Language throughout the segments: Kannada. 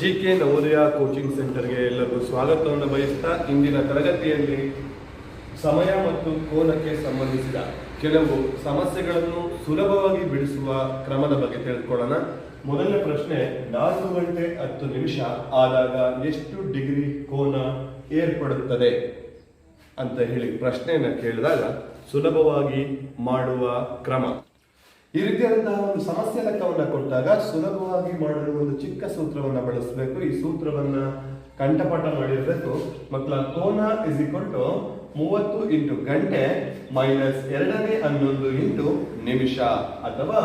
ಜಿ ಕೆ ನವೋದಯ ಕೋಚಿಂಗ್ ಸೆಂಟರ್ಗೆ ಎಲ್ಲರಿಗೂ ಸ್ವಾಗತವನ್ನು ಬಯಸ್ತಾ ಇಂದಿನ ತರಗತಿಯಲ್ಲಿ ಸಮಯ ಮತ್ತು ಕೋನಕ್ಕೆ ಸಂಬಂಧಿಸಿದ ಕೆಲವು ಸಮಸ್ಯೆಗಳನ್ನು ಸುಲಭವಾಗಿ ಬಿಡಿಸುವ ಕ್ರಮದ ಬಗ್ಗೆ ತಿಳಿದುಕೊಳ್ಳೋಣ ಮೊದಲನೇ ಪ್ರಶ್ನೆ, ನಾಲ್ಕು ಗಂಟೆ ಹತ್ತು ನಿಮಿಷ ಆದಾಗ ಎಷ್ಟು ಡಿಗ್ರಿ ಕೋನ ಏರ್ಪಡುತ್ತದೆ ಅಂತ ಹೇಳಿ ಪ್ರಶ್ನೆಯನ್ನು ಕೇಳಿದಾಗ ಸುಲಭವಾಗಿ ಮಾಡುವ ಕ್ರಮ. ಈ ರೀತಿಯಾದಂತಹ ಒಂದು ಸಮಸ್ಯೆ ಲೆಕ್ಕವನ್ನ ಕೊಟ್ಟಾಗ ಸುಲಭವಾಗಿ ಮಾಡಲು ಒಂದು ಚಿಕ್ಕ ಸೂತ್ರವನ್ನ ಬಳಸಬೇಕು. ಈ ಸೂತ್ರವನ್ನ ಕಂಠಪಾಠ ಮಾಡಿರಬೇಕು. ಮಕ್ಕಳ ಕೋನ ಇಸ್ ಈಕ್ವಲ್ ಟು ಮೂವತ್ತು ಇಂಟು ಗಂಟೆ ಮೈನಸ್ ಎರಡನೇ ಹನ್ನೊಂದು ಇಂಟು ನಿಮಿಷ ಅಥವಾ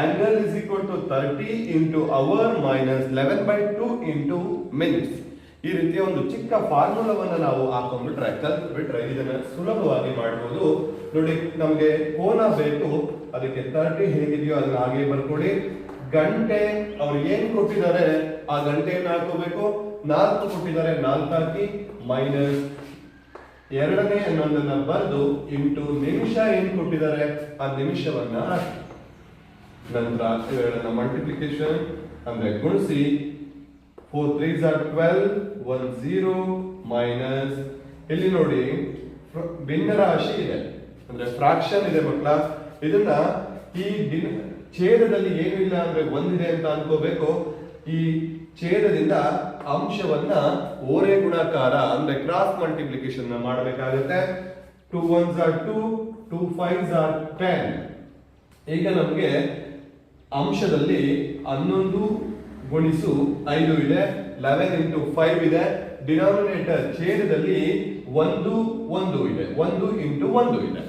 angle is equal to thirty into hour minus eleven by two into minutes ಈ ರೀತಿಯ ಒಂದು ಚಿಕ್ಕ ಫಾರ್ಮುಲಾವನ್ನ ನಾವು ಹಾಕೊಂಡ್ಬಿಟ್ರೆ, ಕಲ್ತ್ಬಿಟ್ರೆ ಇದನ್ನ ಸುಲಭವಾಗಿ ಮಾಡಬಹುದು ನೋಡಿ, ನಮಗೆ ಕೋನ ಬೇಕು. ಅದಕ್ಕೆ ತರ್ಟಿ ಹೇಗಿದೆಯೋ ಅದನ್ನ ಹಾಗೆ ಬರ್ಕೊಡಿ ಗಂಟೆ ಅವ್ರು ಏನ್ ಕೊಟ್ಟಿದ್ದಾರೆ, ಆ ಗಂಟೆಯನ್ನು ಹಾಕೋಬೇಕು. ನಾಲ್ಕು ಕೊಟ್ಟಿದ್ದಾರೆ, ನಾಲ್ಕು ಹಾಕಿ ಮೈನಸ್ ಎರಡನೇ ಅನ್ನೋದನ್ನ ಬರೆದು ಇಂಟು ನಿಮಿಷ ಏನ್ ಕೊಟ್ಟಿದ್ದಾರೆ, ಆ ನಿಮಿಷವನ್ನ ಹಾಕಿ. ನಂತರ ಇವೆರಡನ್ನ ಮಲ್ಟಿಪ್ಲಿಕೇಶನ್ ಅಂದ್ರೆ ಗುಣಿಸಿ four threes are twelve one zero minus ಇಲ್ಲಿ ನೋಡಿ ಭಿನ್ನ ಭಿನ್ನರಾಶಿ ಇದೆ. ಅಂದ್ರೆ ಫ್ರಾಕ್ಷನ್ ಇದೆ ಮಕ್ಕಳ. ಇದನ್ನ ಈ ಛೇದದಲ್ಲಿ ಏನು ಇಲ್ಲ ಅಂದ್ರೆ ಒಂದಿದೆ ಅಂತ ಅನ್ಕೋಬೇಕು. ಈ ಛೇದದಿಂದ ಅಂಶವನ್ನ ಓರೆ ಗುಣಾಕಾರ ಅಂದ್ರೆ ಕ್ರಾಸ್ ಮಲ್ಟಿಪ್ಲಿಕೇಶನ್ ಮಾಡಬೇಕಾಗುತ್ತೆ. Two ones are two two fives are ten ಈಗ ನಮಗೆ ಅಂಶದಲ್ಲಿ ಹನ್ನೊಂದು ಗುಣಿಸು ಐದು ಇದೆ ಲೆವೆನ್ ಇಂಟು ಫೈವ್ ಇದೆ. ಡಿನಾಮಿನೇಟರ್ ಛೇದದಲ್ಲಿ ಒಂದು ಒಂದು ಇದೆ. ಒಂದು ಇಂಟು ಒಂದು ಇದೆ.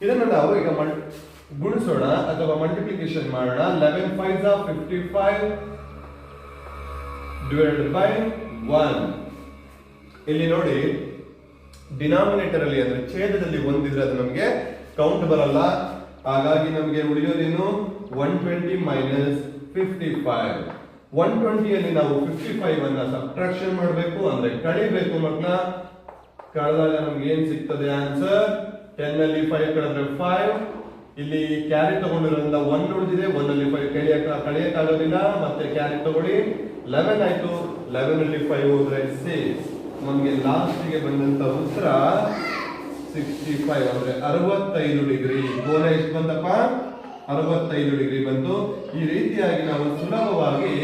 ಇದನ್ನು ನಾವು ಈಗ ಗುಣಿಸೋಣ ಅಥವಾ ಮಲ್ಟಿಪ್ಲಿಕೇಶನ್ ಮಾಡೋಣ. Eleven five fifty five divided by one ಇಲ್ಲಿ ನೋಡಿ ಡಿನಾಮಿನೇಟರ್ ಅಲ್ಲಿ ಅಂದ್ರೆ ಛೇದದಲ್ಲಿ ಒಂದಿದ್ರೆ ಅದು ನಮಗೆ ಕೌಂಟ್ ಬರಲ್ಲ. ಹಾಗಾಗಿ ನಮಗೆ ಉಳಿಯೋದೇನು? One twenty minus fifty five one ಟ್ವೆಂಟಿಯಲ್ಲಿ ನಾವು ಫಿಫ್ಟಿ ಫೈವ್ ಅನ್ನ ಸಬ್ಟ್ರಾಕ್ಷನ್ ಮಾಡಬೇಕು, ಅಂದ್ರೆ ಕಳಿಬೇಕು ಮಕ್ಕಳ ಕಳೆದಾಗ ನಮ್ಗೆ ಏನ್ ಸಿಗ್ತದೆ ಆನ್ಸರ್ ಟೆನ್ ಅಲ್ಲಿ ಫೈವ್ ಕಳೆದ್ರೆ ಫೈವ್ ಇಲ್ಲಿ ಕ್ಯಾರಿ ತಗೊಂಡಿರೋದ್ರಿಂದ ಒನ್ ಉಳಿದಿದೆ ಒನ್ ಅಲ್ಲಿ ಫೈವ್ ಕಳೆಯಕ ಕಳಿಯಕ್ಕಾಗೋದಿಲ್ಲ. ಮತ್ತೆ ಕ್ಯಾರಿ ತಗೊಳ್ಳಿ. ಲೆವೆನ್ ಆಯ್ತು. ಲೆವೆನ್ ಅಲ್ಲಿ ಫೈವ್ ಹೋದ್ರೆ ಸಿಕ್ಸ್ ನಮ್ಗೆ ಲಾಸ್ಟಿಗೆ ಬಂದಂತ ಉತ್ತರ ಸಿಕ್ಸ್ಟಿ ಫೈವ್ ಅಂದ್ರೆ ಅರವತ್ತೈದು ಡಿಗ್ರಿ. ಕೋನ ಎಷ್ಟು ಬಂತಪ್ಪ? ಅರವತ್ತೈದು ಡಿಗ್ರಿ ಬಂತು ಈ ರೀತಿಯಾಗಿ ನಾವು ಸುಲಭವಾಗಿ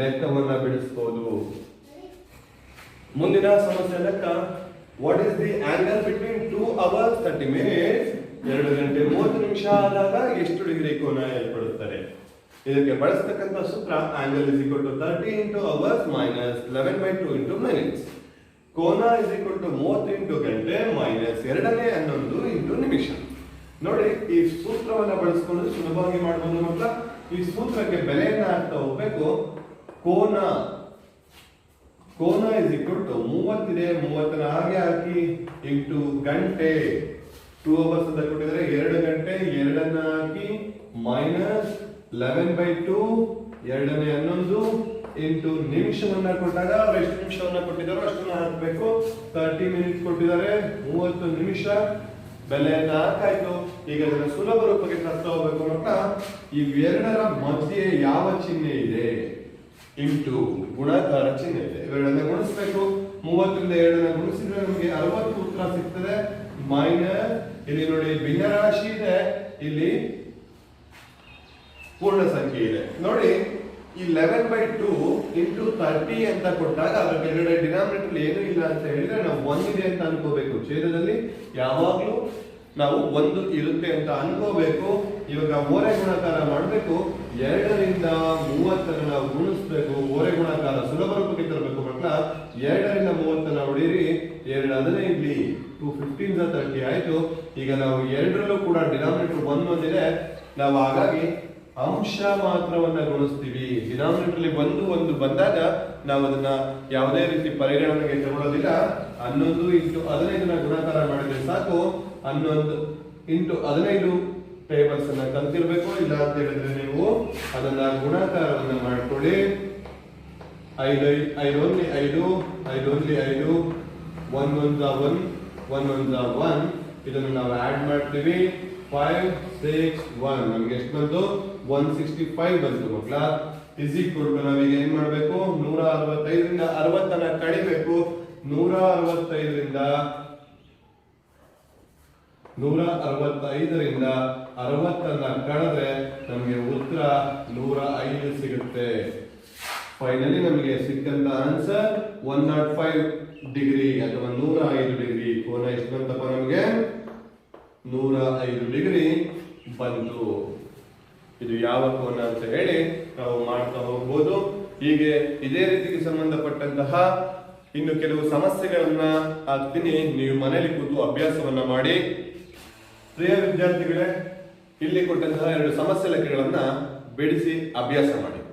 ಲೆಕ್ಕವನ್ನ ಬಿಡಿಸಬಹುದು ಮುಂದಿನ ಸಮಸ್ಯೆ ಲೆಕ್ಕ. What is the angle between two hours thirty minutes ಎರಡು ಗಂಟೆ ಮೂವತ್ತು ನಿಮಿಷ ಆದಾಗ ಎಷ್ಟು ಡಿಗ್ರಿ ಕೋನ ಏರ್ಪಡುತ್ತದೆ? ಇದಕ್ಕೆ ಬಳಸತಕ್ಕಂತ ಸೂತ್ರ angle is equal to thirty into hours minus eleven by two into minutes ಕೋನ ಇಸ್ ಈಕ್ವಲ್ ಟು ಮೂವತ್ತು ಇಂಟು ಗಂಟೆ ಮೈನಸ್ ಎರಡನೇ ಹನ್ನೊಂದು ಇಂಟು ನಿಮಿಷ. ನೋಡಿ, ಈ ಸೂತ್ರವನ್ನ ಬಳಸ್ಕೊಂಡು ಸುಲಭವಾಗಿ ಮಾಡಬಹುದು ಮಕ್ಕಳ ಈ ಸೂತ್ರಕ್ಕೆ ಬೆಲೆಯನ್ನ ಹಾಕ್ತಾ ಹೋಗ್ಬೇಕು ಕೋನ ಕೋನ ಇಸ್ ಈಕ್ವಲ್ ಟು ಮೂವತ್ತಿದೆ, ಮೂವತ್ತನ ಹಾಗೆ ಹಾಕಿ ಇಂಟು ಗಂಟೆ. ಟೂ ಅವರ್ಸ್ ಅಂತ ಕೊಟ್ಟಿದ್ರೆ ಎರಡು ಗಂಟೆ, ಎರಡನ್ನ ಹಾಕಿ ಮೈನಸ್ ಲೆವೆನ್ ಬೈ ಟೂ ಎರಡನೇ ಹನ್ನೊಂದು ಇಂಟು ನಿಮಿಷವನ್ನ ಕೊಟ್ಟಾಗ ಅವ್ರು ಎಷ್ಟು ನಿಮಿಷವನ್ನ ಕೊಟ್ಟಿದ್ದಾರೋ ಅಷ್ಟನ್ನ ಹಾಕಬೇಕು. ತರ್ಟಿ ಮಿನಿಟ್ಸ್ ಕೊಟ್ಟಿದ್ದಾರೆ, ಮೂವತ್ತು ನಿಮಿಷ. ಬೆಲೆಯನ್ನ ಹಾಕಾಯ್ತು. ಈಗ ಅದನ್ನ ಸುಲಭ ರೂಪಕ್ಕೆ ತರ್ತಾ ಹೋಗ್ಬೇಕು ಮಕ್ಕಳ ಇವೆರಡರ ಮಧ್ಯೆ ಯಾವ ಚಿಹ್ನೆ ಇದೆ? ಇಂಟು ಗುಣಾಕಾರ ಚಿಹ್ನೆ ಇದೆ. ಇವೆರಡನ್ನ ಗುಣಿಸ್ಬೇಕು. ಮೂವತ್ತರಿಂದ ಎರಡನ್ನ ಗುಣಿಸಿದ್ರೆ ನಮಗೆ ಅರವತ್ತು ಉತ್ತರ ಸಿಗ್ತದೆ. ಮೈನಸ್ ಇಲ್ಲಿ ನೋಡಿ ಭಿನ್ನರಾಶಿ ಇದೆ. ಇಲ್ಲಿ ಪೂರ್ಣ ಸಂಖ್ಯೆ ಇದೆ. ನೋಡಿ ಈ eleven by two into thirty ಅಂತ ಕೊಟ್ಟಾಗ ಅದರ ಕೆಳಗಡೆ ಡಿನಾಮಿನೇಟರ್ ಏನು ಇಲ್ಲ ಅಂತ ಹೇಳಿದ್ರೆ ನಾವು ಒಂದಿದೆ ಅಂತ ಅನ್ಕೋಬೇಕು. ಛೇದದಲ್ಲಿ ಯಾವಾಗ್ಲೂ ನಾವು ಒಂದು ಇರುತ್ತೆ ಅಂತ ಅನ್ಕೋಬೇಕು. ಇವಾಗ ಓರೆ ಗುಣಾಕಾರ ಮಾಡಬೇಕು. ಎರಡರಿಂದ ಮೂವತ್ತನ್ನ ನಾವು ಗುಣಿಸ್ಬೇಕು. ಓರೆ ಗುಣಾಕಾರ ಸುಲಭ ರೂಪಕ್ಕೆ ತರಬೇಕು ಮಕ್ಕಳ. ಎರಡರಿಂದ ಮೂವತ್ತನ್ನ ಹೊಡೀರಿ. ಎರಡು ಹದಿನೈದು ಟು ಫಿಫ್ಟೀನ್ ತರ್ಟಿ ಆಯ್ತು. ಈಗ ನಾವು ಎರಡರಲ್ಲೂ ಕೂಡ ಡಿನಾಮಿನೇಟರ್ ಒಂದಿದೆ ನಾವು ಹಾಗಾಗಿ ಅಂಶ ಮಾತ್ರವನ್ನ ಗುಣಿಸ್ತೀವಿ. ಡಿನಾಮಿನೇಟರ್ ಒಂದು ಒಂದು ಬಂದಾಗ ನಾವು ಅದನ್ನ ಯಾವುದೇ ರೀತಿ ಪರಿಗಣನೆಗೆ ತಗೊಳ್ಳೋದಿಲ್ಲ ಹನ್ನೊಂದು ಇಂಟು ಹದಿನೈದನ್ನ ಗುಣಾಕಾರ ಮಾಡಿದ್ರೆ ಸಾಕು. ಹನ್ನೊಂದು ಇಂಟು ಹದಿನೈದು ಟೇಬಲ್ಸ್ ಅನ್ನ ಕಲ್ತಿರ್ಬೇಕು ಇಲ್ಲ ಅಂತ ಹೇಳಿದ್ರೆ ನೀವು ಅದನ್ನ ಗುಣಾಕಾರವನ್ನ ಮಾಡ್ಕೊಳ್ಳಿ. ಐದು ಐದು ಓನ್ಲಿ ಐದು ಐದು ಓನ್ಲಿ ಐದು ಒನ್ ಒನ್ ಒನ್ ಒಂದು ಒನ್. ಇದನ್ನು ನಾವು ಆಡ್ ಮಾಡ್ತೀವಿ. ಫೈವ್ ಸಿಕ್ಸ್ ಒನ್ ನಮ್ಗೆ ಎಷ್ಟು ಬಂತು? ಒನ್ ಸಿಕ್ಸ್ಟಿ ಫೈವ್ ಬಂತು ಮಕ್ಕಳ. ಇಸ್ ಈಕ್ವಲ್ ಟು ನಾವೀಗ ಏನ್ ಮಾಡ್ಬೇಕು? ನೂರ ಅರವತ್ತೈದರಿಂದ ಅರವತ್ತನ್ನ ಕಡಿಬೇಕು. ನೂರ ಅರವತ್ತೈದರಿಂದ ನೂರ ಅರವತ್ತೈದರಿಂದ ಅರವತ್ತನ್ನ ಕಳೆದ್ರೆ ನಮಗೆ ಉತ್ತರ ನೂರ ಐದು ಸಿಗುತ್ತೆ. ಫೈನಲಿ ನಮಗೆ ಸಿಕ್ಕಂತ answer one naught five degree ಅಥವಾ ನೂರ ಐದು ಡಿಗ್ರಿ ಕೋನ ಎಷ್ಟು ಬಂತಪ್ಪ ನಮಗೆ? ನೂರ ಐದು ಡಿಗ್ರಿ ಬಂತು. ಇದು ಯಾವ ಕೋನ ಅಂತ ಹೇಳಿ ನಾವು ಮಾಡ್ತಾ ಹೋಗ್ಬೋದು. ಹೀಗೆ ಇದೇ ರೀತಿಗೆ ಸಂಬಂಧಪಟ್ಟಂತಹ ಇನ್ನು ಕೆಲವು ಸಮಸ್ಯೆಗಳನ್ನ ಹಾಕ್ತೀನಿ. ನೀವು ಮನೆಯಲ್ಲಿ ಕೂತು ಅಭ್ಯಾಸವನ್ನ ಮಾಡಿ. ಪ್ರಿಯ ವಿದ್ಯಾರ್ಥಿಗಳೇ, ಇಲ್ಲಿ ಕೊಟ್ಟಂತಹ ಎರಡು ಸಮಸ್ಯೆ ಲೆಕ್ಕಗಳನ್ನ ಬಿಡಿಸಿ ಅಭ್ಯಾಸ ಮಾಡಿ.